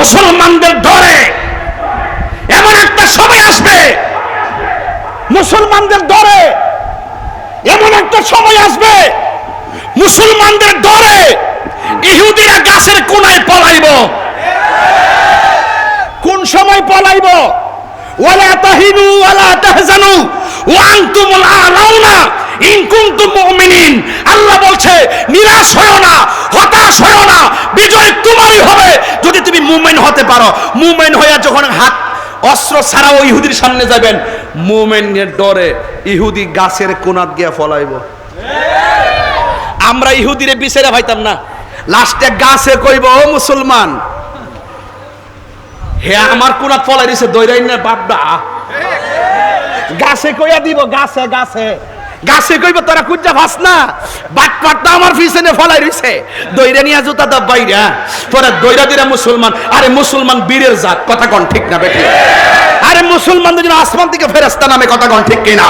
মুসলমানদের ডরে এমন একটা সময় আসবে, মুসলমানদের ডরে এমন একটা সময় আসবে, মুসলমানদের ডরে ইহুদিরা গাছের কোনায় পলাইব। কোন সময় পলাইব? ওয়ালা তাহিনু, ওয়ালা তাহজানু, ওয়া আনতুমুল আলাউনা। পারো। মুমিন হইয়া যখন হাত অস্ত্র ছাড়াও ইহুদির সামনে যাবেন মুমিনের ডরে ইহুদি গাছের কোনাত গিয়া ফলাইব। আমরা ইহুদিরে বিচারে ভাইতাম না। লাস্টে গাছে কইব, ও মুসলমান, হে আমার কোনাত ফলাই দিছে দৈরাই না বাপডা। গাছে কইয়া দিব, গাছে গাছে। গাছে কইব, তোরা কুজ্জা ভাস না। বাট পাটটা আমার পিছনে ফলাই রইছে। দইরা নিয়া জুতা দা বাইরা। তোরা দইরা দিরা মুসলমান। আরে মুসলমান বীরের জাত, কথা কোন ঠিক না বেটি? আরে মুসলমান যেন আসমান থেকে ফেরেস্তা নামে কথা কোন ঠিক কিনা?